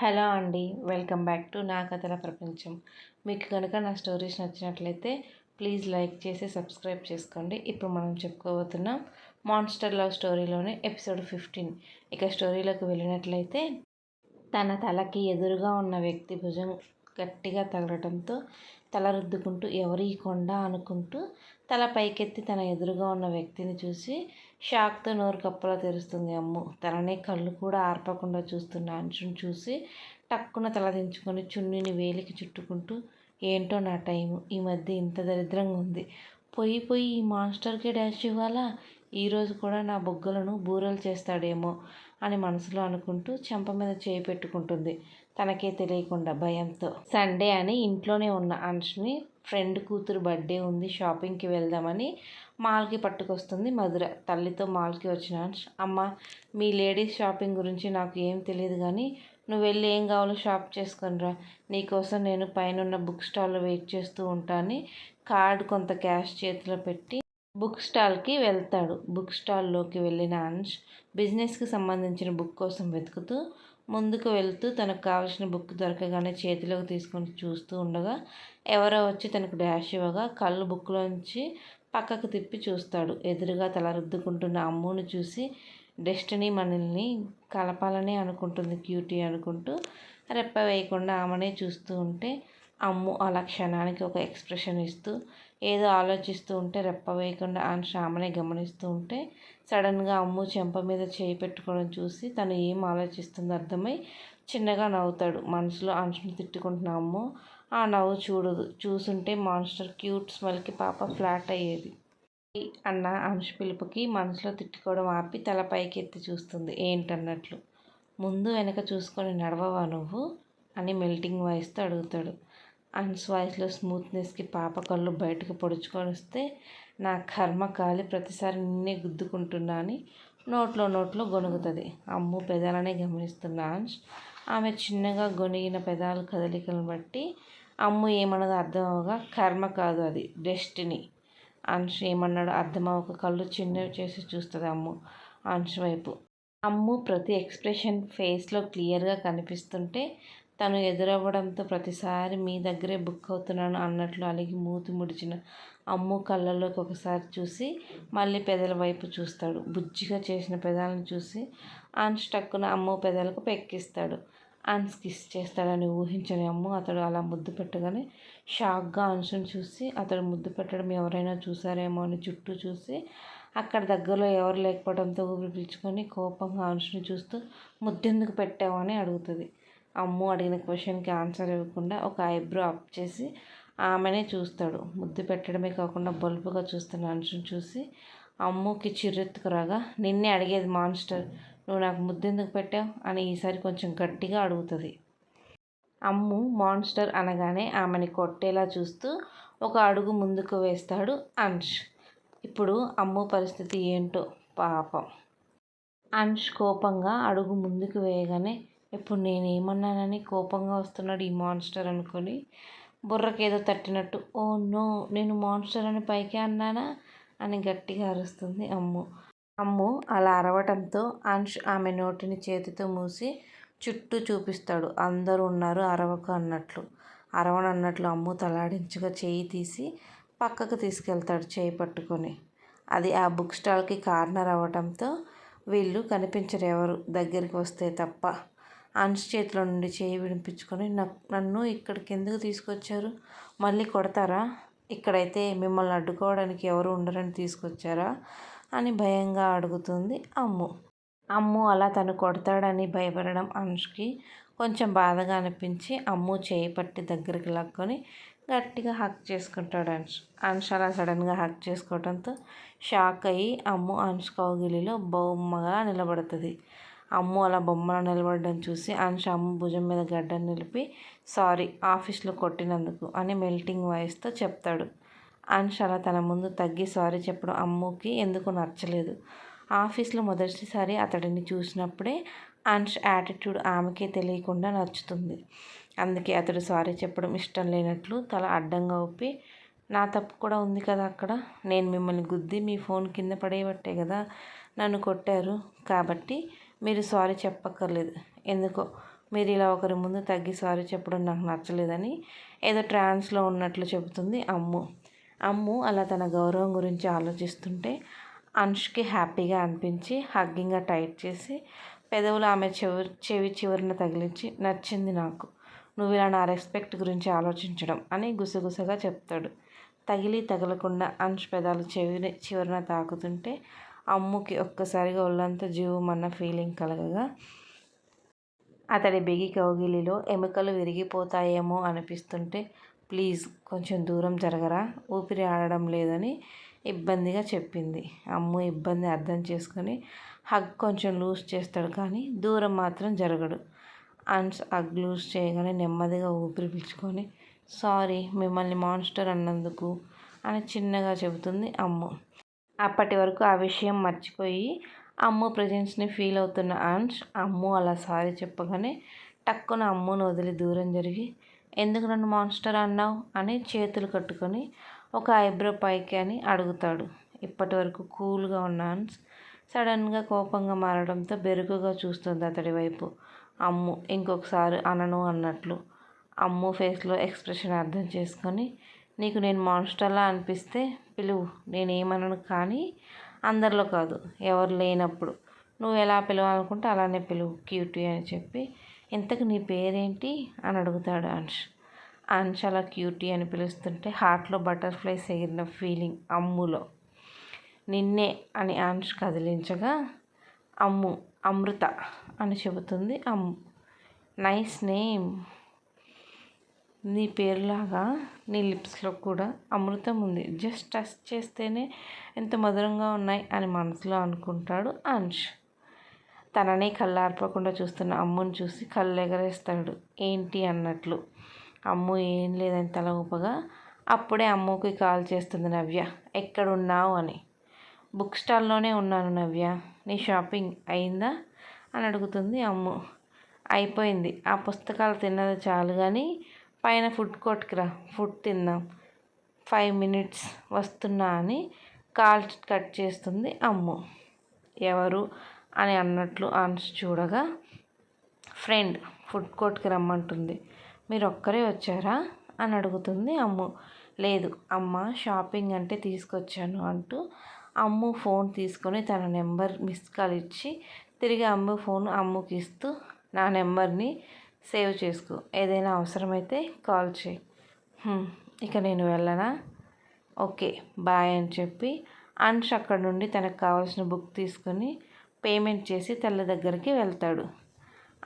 Hello అండి welcome back to నా కథల ప్రపంచం. మీకు కనుక నా స్టోరీస్ నచ్చినట్లయితే ప్లీజ్ లైక్ చేసి సబ్స్క్రైబ్ చేసుకోండి. ఇప్పుడు మనం చెప్పుకోబోతున్నాం మాన్స్టర్ లవ్ స్టోరీలోని ఎపిసోడ్ ఫిఫ్టీన్. ఇక స్టోరీలోకి వెళ్ళినట్లయితే తన తలకి ఎదురుగా ఉన్న వ్యక్తి భుజం గట్టిగా తగలడంతో తల రుద్దుకుంటూ ఎవరి కొండ అనుకుంటూ తల పైకెత్తి తన ఎదురుగా ఉన్న వ్యక్తిని చూసి షాక్తో నోరు కప్పలా తెరుస్తుంది. అమ్ము! తననే కళ్ళు కూడా ఆర్పకుండా చూస్తున్న అంచును చూసి టక్కున తల దించుకొని చున్నీని వేలికి చుట్టుకుంటూ ఏంటో నా టైం ఈ మధ్య ఇంత దరిద్రంగా ఉంది. పొయ్యి పొయ్యి ఈ మాస్టర్కి డాష్ ఇవ్వాలా? ఈరోజు కూడా నా బొగ్గలను బూరలు చేస్తాడేమో అని మనసులో అనుకుంటూ చెంప మీద చేయి పెట్టుకుంటుంది. తనకే తెలియకుండా భయంతో. సండే అని ఇంట్లోనే ఉన్న అంశుని ఫ్రెండ్ కూతురు బర్త్డే ఉంది షాపింగ్కి వెళ్దామని మాల్కి పట్టుకొస్తుంది మధుర. తల్లితో మాల్కి వచ్చిన అంశ్ అమ్మ మీ లేడీస్ షాపింగ్ గురించి నాకు ఏం తెలియదు కానీ నువ్వు వెళ్ళి ఏం కావాలో షాప్ చేసుకునిరా నీకోసం నేను పైన బుక్ స్టాల్లో వెయిట్ చేస్తూ ఉంటాను కార్డ్ కొంత క్యాష్ చేతిలో పెట్టి బుక్ స్టాల్కి వెళ్తాడు. బుక్ స్టాల్లోకి వెళ్ళిన అంశ్ బిజినెస్కి సంబంధించిన బుక్ కోసం వెతుకుతూ ముందుకు వెళ్తూ తనకు కావాల్సిన బుక్ దొరకగానే చేతిలోకి తీసుకొని చూస్తూ ఉండగా ఎవరో వచ్చి తనకు డాష్ ఇవ్వగా కళ్ళు బుక్లోంచి పక్కకు తిప్పి చూస్తాడు. ఎదురుగా తల రుద్దుకుంటున్న అమ్ముని చూసి డెస్టినీ మనల్ని కలపాలని అనుకుంటుంది క్యూటీ అనుకుంటూ రెప్ప వేయకుండా ఆమెనే చూస్తూ ఉంటే అమ్ము అలా క్షణానికి ఒక ఎక్స్ప్రెషన్ ఇస్తూ ఏదో ఆలోచిస్తూ ఉంటే రెప్ప వేయకుండా ఆయన ఆమెనే గమనిస్తూ ఉంటే సడన్గా అమ్ము చెంప మీద చేయి పెట్టుకోవడం చూసి తను ఏం ఆలోచిస్తుందో అర్థమై చిన్నగా నవ్వుతాడు. మనసులో అంశను తిట్టుకుంటున్న అమ్ము ఆ నవ్వు చూడదు. చూసుంటే మాన్స్టర్ క్యూట్ స్మెల్కి పాప ఫ్లాట్ అయ్యేది. అన్న అంశ పిలుపుకి మనసులో తిట్టుకోవడం ఆపి తల పైకి ఎత్తి చూస్తుంది. ఏంటన్నట్లు? ముందు వెనక చూసుకొని నడవవా నువ్వు? అని మెల్టింగ్ వాయిస్తో అడుగుతాడు. అండ్ వాయిస్లో స్మూత్నెస్కి పాప కళ్ళు బయటకు పొడుచుకొని వస్తే నా కర్మ కాలి ప్రతిసారి నిన్నే గుద్దుకుంటున్నా అని నోట్లో నోట్లో గొనుగుతుంది అమ్ము పెదాలనే గమనిస్తున్న అంశ్ ఆమె చిన్నగా గొనిగిన పెదాల కదలికలను బట్టి అమ్ము ఏమన్నదో అర్థం అవ్వక కర్మ కాదు అది డెస్టినీ. అంశ్ ఏమన్నాడో అర్థం అవ్వక కళ్ళు చిన్నవి చేసి చూస్తుంది అమ్ము అంశ్ వైపు. అమ్ము ప్రతి ఎక్స్ప్రెషన్ ఫేస్లో క్లియర్గా కనిపిస్తుంటే తను ఎదురవ్వడంతో ప్రతిసారి మీ దగ్గరే బుక్ అవుతున్నాను అన్నట్లు అలిగి మూతి ముడిచిన అమ్ము కళ్ళల్లోకి ఒకసారి చూసి మళ్ళీ పెదల వైపు చూస్తాడు. బుజ్జిగా చేసిన పెదాలను చూసి ఆన్స్ టక్కున అమ్ము పెదలకు పెక్కిస్తాడు. ఆన్స్ కిస్ చేస్తాడని ఊహించని అమ్ము అతడు అలా ముద్దు పెట్టగానే షాక్గా అంశుని చూసి అతడు ముద్దు పెట్టడం ఎవరైనా చూసారేమో అని చుట్టూ చూసి అక్కడ దగ్గరలో ఎవరు లేకపోవడంతో ఊపిరి పీల్చుకొని కోపంగా అంశుని చూస్తూ ముద్దెందుకు పెట్టావు అని అడుగుతుంది. అమ్ము అడిగిన క్వశ్చన్కి ఆన్సర్ ఇవ్వకుండా ఒక ఐబ్రో అప్ చేసి ఆమెనే చూస్తాడు. ముద్దు పెట్టడమే కాకుండా బల్బుగా చూస్తున్న అంశం చూసి అమ్ముకి చిరెత్తుకురాగా నిన్నే అడిగేది మాన్స్టర్. నువ్వు నాకు ముద్దెందుకు పెట్టావు? అని ఈసారి కొంచెం గట్టిగా అడుగుతుంది. అమ్ము మాన్స్టర్ అనగానే ఆమెని కొట్టేలా చూస్తూ ఒక అడుగు ముందుకు వేస్తాడు అంష్ ఇప్పుడు అమ్ము పరిస్థితి ఏంటో పాపం. అంష్ కోపంగా అడుగు ముందుకు వేయగానే ఇప్పుడు నేను ఏమన్నానని కోపంగా వస్తున్నాడు ఈ మాన్స్టర్ అనుకొని. బుర్రకేదో తట్టినట్టు ఓ నో నేను మాన్స్టర్ అని పైకి అన్నానా? అని గట్టిగా అరుస్తుంది అమ్ము. అమ్ము అలా అరవటంతో అంశ్ ఆమె నోటిని చేతితో మూసి చుట్టూ చూపిస్తాడు. అందరూ ఉన్నారు అరవకు అన్నట్లు. అరవనన్నట్లు అమ్ము తలాడించగా చేయి తీసి పక్కకు తీసుకెళ్తాడు చేయి పట్టుకొని. అది ఆ బుక్ స్టాల్కి కార్నర్ అవ్వటంతో వీళ్ళు కనిపించరు ఎవరు. దగ్గరికి వస్తే తప్ప అంశ చేతిలో నుండి చేయి విడిపించుకొని నన్ను ఇక్కడికి ఎందుకు తీసుకొచ్చారు? మళ్ళీ కొడతారా? ఇక్కడైతే మిమ్మల్ని అడ్డుకోవడానికి ఎవరు ఉండరని తీసుకొచ్చారా? అని భయంగా అడుగుతుంది అమ్ము. అమ్ము అలా తను కొడతాడని భయపడడం అనుష్కి కొంచెం బాధగా అనిపించి అమ్ము చేయి పట్టి దగ్గరికి లాక్కొని గట్టిగా హక్ చేసుకుంటాడు అంశ్. అంశ అలా సడన్గా హక్ చేసుకోవడంతో షాక్ అయ్యి అమ్ము అంశ్ కౌగిలిలో బొమ్మగా నిలబడుతుంది. అమ్ము అలా బొమ్మలు నిలబడడం చూసి అంశ అమ్ము భుజం మీద గడ్డ నిలిపి సారీ ఆఫీస్లో కొట్టినందుకు అని మెల్టింగ్ వాయిస్తో చెప్తాడు. అంశ అలా తన ముందు తగ్గి సారీ చెప్పడం అమ్ముకి ఎందుకు నచ్చలేదు? ఆఫీస్లో మొదటిసారి అతడిని చూసినప్పుడే అంశ్ యాటిట్యూడ్ ఆమెకే తెలియకుండా నచ్చుతుంది. అందుకే అతడు సారీ చెప్పడం ఇష్టం లేనట్లు తల అడ్డంగా ఒప్పి నా తప్పు కూడా ఉంది కదా అక్కడ? నేను మిమ్మల్ని గుద్ది మీ ఫోన్ కింద పడేయబట్టే కదా? నన్ను కొట్టారు? కాబట్టి మీరు సారీ చెప్పక్కర్లేదు. ఎందుకో? మీరు ఇలా ఒకరి ముందు తగ్గి సారీ చెప్పడం నాకు నచ్చలేదని ఏదో ట్రాన్స్లో ఉన్నట్లు చెబుతుంది అమ్ము. అమ్ము అలా తన గౌరవం గురించి ఆలోచిస్తుంటే అంష్కి హ్యాపీగా అనిపించి హగ్గింగ్గా టైట్ చేసి పెదవులు ఆమె చెవి చెవి చివరిన తగిలించి నచ్చింది నాకు. నువ్వు ఇలా నా రెస్పెక్ట్ గురించి ఆలోచించడం అని గుసగుసగా చెప్తాడు. తగిలి తగలకుండా అంశ్ పెదాలు చెవి చివరిన తాకుతుంటే అమ్ముకి ఒక్కసారిగా ఒళ్ళంతా జీవమన్న ఫీలింగ్ కలగగా అతడి బిగి కౌగిలిలో ఎముకలు విరిగిపోతాయేమో అనిపిస్తుంటే ప్లీజ్ కొంచెం దూరం జరగరా ఊపిరి ఆడడం లేదని ఇబ్బందిగా చెప్పింది అమ్ము ఇబ్బంది అర్థం చేసుకొని హగ్ కొంచెం లూజ్ చేస్తాడు కానీ దూరం మాత్రం జరగడు అండ్స్ హగ్ లూజ్ చేయగానే నెమ్మదిగా ఊపిరి పీల్చుకొని సారీ మిమ్మల్ని మాన్స్టర్ అన్నందుకు అని చిన్నగా చెబుతుంది అమ్ము. అప్పటి వరకు ఆ విషయం మర్చిపోయి అమ్ము ప్రజెన్స్ని ఫీల్ అవుతున్న అంశ్ అమ్ము అలా సారీ చెప్పగానే టక్కున అమ్మును వదిలి దూరం జరిగి ఎందుకు నన్ను మాన్స్టర్ అన్నావు? అని చేతులు కట్టుకొని ఒక ఐబ్రో పైకి అని అడుగుతాడు. ఇప్పటి వరకు కూల్గా ఉన్న అన్స్ సడన్గా కోపంగా మారడంతో బెరుకుగా చూస్తుంది అతడి వైపు. అమ్ము ఇంకొకసారి అనను అన్నట్లు అమ్ము ఫేస్లో ఎక్స్ప్రెషన్ అర్థం చేసుకొని నీకు నేను మాన్స్టర్లా అనిపిస్తే పిలువు. నేనేమనను కానీ అందరిలో కాదు ఎవరు లేనప్పుడు. నువ్వు ఎలా పిలవాలనుకుంటే అలానే పిలువు. క్యూటీ అని చెప్పి ఇంతకు నీ పేరేంటి అని అడుగుతాడు అంష్ అంష్ అలా క్యూటీ అని పిలుస్తుంటే హార్ట్లో బటర్ఫ్లైస్ ఎగిరిన ఫీలింగ్ అమ్ములో. నిన్నే అని అంష్ కదిలించగా అమ్ము అమృత అని చెబుతుంది అమ్ము. Nice name. నీ పేరులాగా నీ లిప్స్లో కూడా అమృతం ఉంది. జస్ట్ టచ్ చేస్తేనే ఎంత మధురంగా ఉన్నాయి అని మనసులో అనుకుంటాడు అంష్ తననే కళ్ళార్పకుండా చూస్తున్న అమ్ముని చూసి కళ్ళు ఎగరేస్తాడు ఏంటి అన్నట్లు. అమ్ము ఏం లేదని తల ఊపగా అప్పుడే అమ్ముకి కాల్ చేస్తుంది నవ్య. ఎక్కడున్నావు అని. బుక్ స్టాల్లోనే ఉన్నాను నవ్య. నీ షాపింగ్ అయిందా? అని అడుగుతుంది అమ్ము. అయిపోయింది. ఆ పుస్తకాలు తిన్నది చాలు కానీ పైన ఫుడ్ కోర్ట్కి రా ఫుడ్ తిందాం. ఫైవ్ మినిట్స్ వస్తున్నా అని కాల్ కట్ చేస్తుంది అమ్ము. ఎవరు? అని అన్నట్లు ఆన్స్ చూడగా ఫ్రెండ్ ఫుడ్ కోర్ట్కి రమ్మంటుంది. మీరు ఒక్కరే వచ్చారా? అని అడుగుతుంది అమ్ము. లేదు అమ్మ షాపింగ్ అంటే తీసుకొచ్చాను అంటూ అమ్ము ఫోన్ తీసుకొని తన నెంబర్ మిస్ కాల్ ఇచ్చి తిరిగి అమ్ము ఫోన్ అమ్ముకి ఇస్తూ నా నెంబర్ని సేవ్ చేసుకో. ఏదైనా అవసరమైతే కాల్ చేయి. ఇక నేను వెళ్ళనా? ఓకే బాయ్ అని చెప్పి అంష్ అక్కడ నుండి తనకు కావాల్సిన బుక్ తీసుకొని పేమెంట్ చేసి తల్లి దగ్గరికి వెళ్తాడు.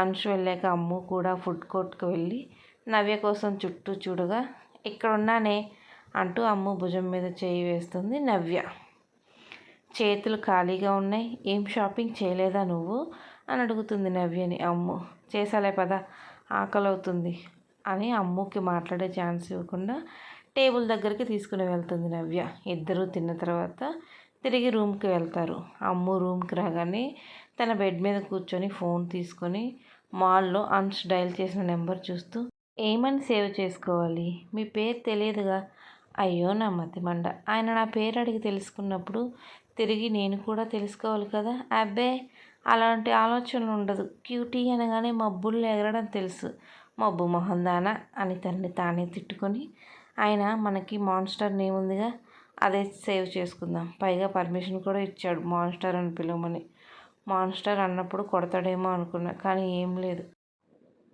అంష్ వెళ్ళాక అమ్ము కూడా ఫుడ్ కోర్ట్కి వెళ్ళి నవ్య కోసం చుట్టూ చూడగా ఇక్కడున్నానే అంటూ అమ్ము భుజం మీద చేయి వేస్తుంది నవ్య. చేతులు ఖాళీగా ఉన్నాయి. ఏం షాపింగ్ చేయలేదా నువ్వు? అని అడుగుతుంది నవ్యని అమ్ము చేసాలే పద ఆకలి అవుతుంది అని అమ్ముకి మాట్లాడే ఛాన్స్ ఇవ్వకుండా టేబుల్ దగ్గరికి తీసుకుని వెళ్తుంది నవ్య. ఇద్దరూ తిన్న తర్వాత తిరిగి రూమ్కి వెళ్తారు. అమ్ము రూమ్కి రాగానే తన బెడ్ మీద కూర్చొని ఫోన్ తీసుకొని మాల్లో అన్స్ డైల్ చేసిన నెంబర్ చూస్తూ ఏమని సేవ్ చేసుకోవాలి? మీ పేరు తెలియదుగా? అయ్యో నా మతిమండ ఆయన నా పేరు అడిగి తెలుసుకున్నప్పుడు తిరిగి నేను కూడా తెలుసుకోవాలి కదా అబ్బే! అలాంటి ఆలోచన ఉండదు. క్యూటీ అనగానే మబ్బులు ఎగరడం తెలుసు. మబ్బు మొహందానా? అని తన్ని తానే తిట్టుకొని ఆయన మనకి మాన్స్టర్ నేమ్ ఉందిగా అదే సేవ్ చేసుకుందాం. పైగా పర్మిషన్ కూడా ఇచ్చాడు మాన్స్టర్ అని పిలవమని. మాన్స్టర్ అన్నప్పుడు కొడతాడేమో అనుకున్నా కానీ ఏం లేదు.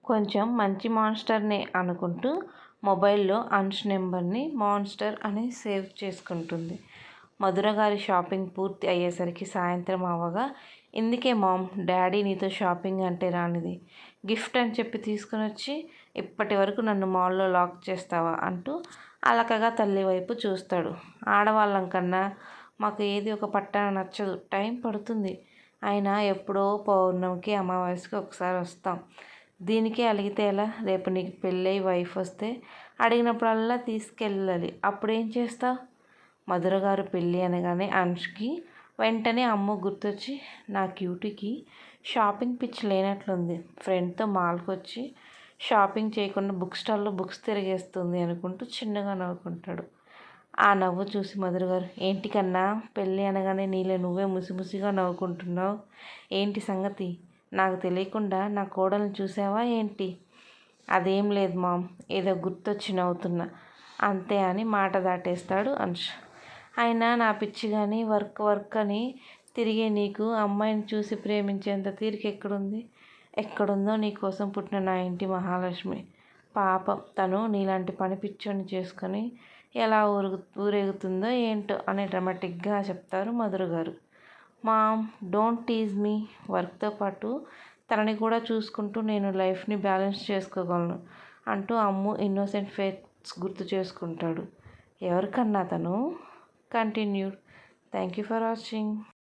కొంచెం మంచి మాన్స్టర్నే అనుకుంటూ మొబైల్లో అంశ్ నెంబర్ని మాన్స్టర్ అని సేవ్ చేసుకుంటుంది. మధుర గారి షాపింగ్ పూర్తి అయ్యేసరికి సాయంత్రం అవ్వగా ఇందుకే మామ్ డాడీ నీతో షాపింగ్ అంటే రానిది. గిఫ్ట్ అని చెప్పి తీసుకుని వచ్చి ఇప్పటి వరకు నన్ను మాల్లో లాక్ చేస్తావా? అంటూ అలకగా తల్లి వైపు చూస్తాడు. ఆడవాళ్ళం కన్నా మాకు ఏది ఒక పట్టణ నచ్చదు. టైం పడుతుంది. అయినా ఎప్పుడో పౌర్ణమికి అమావాస్యకి ఒకసారి వస్తాం. దీనికే అలిగితే ఎలా? రేపు నీకు పెళ్ళై వైఫ్ వస్తే అడిగినప్పుడల్లా తీసుకెళ్ళాలి. అప్పుడేం చేస్తావు? మధుర గారు పెళ్ళి అనగానే అంష్కి వెంటనే అమ్మ గుర్తొచ్చి నా క్యూటీకి షాపింగ్ పిచ్ లేనట్లుంది. ఫ్రెండ్తో మాల్కి వచ్చి షాపింగ్ చేయకుండా బుక్ స్టాల్లో బుక్స్ తిరిగేస్తుంది అనుకుంటూ చిన్నగా నవ్వుకుంటాడు. ఆ నవ్వు చూసి మధుర గారు ఏంటి కన్నా పెళ్ళి అనగానే నీళ్ళే నువ్వే ముసిముసిగా నవ్వుకుంటున్నావు. ఏంటి సంగతి? నాకు తెలియకుండా నా కోడల్ని చూసావా ఏంటి? అదేం లేదు మామ్ ఏదో గుర్తొచ్చి నవ్వుతున్నా. అంతే అని మాట దాటేస్తాడు అంశ అయినా నా పిచ్చి కానీ వర్క్ వర్క్ అని తిరిగే నీకు అమ్మాయిని చూసి ప్రేమించేంత తీరిక ఎక్కడుంది? ఎక్కడుందో నీకోసం పుట్టిన నా ఇంటి మహాలక్ష్మి. పాపం తను నీలాంటి పని పిచ్చోని చేసుకొని ఎలా ఊరుగు ఊరేగుతుందో ఏంటో అని డ్రమాటిక్గా చెప్తారు మధుర గారు. Mom don't tease me. వర్క్తో పాటు తనని కూడా చూసుకుంటూ నేను లైఫ్ని బ్యాలెన్స్ చేసుకోగలను అంటూ అమ్ము ఇన్నోసెంట్ ఫేట్స్ గుర్తు చేసుకుంటాడు. ఎవరికన్నా తను? continued. Thank you for watching.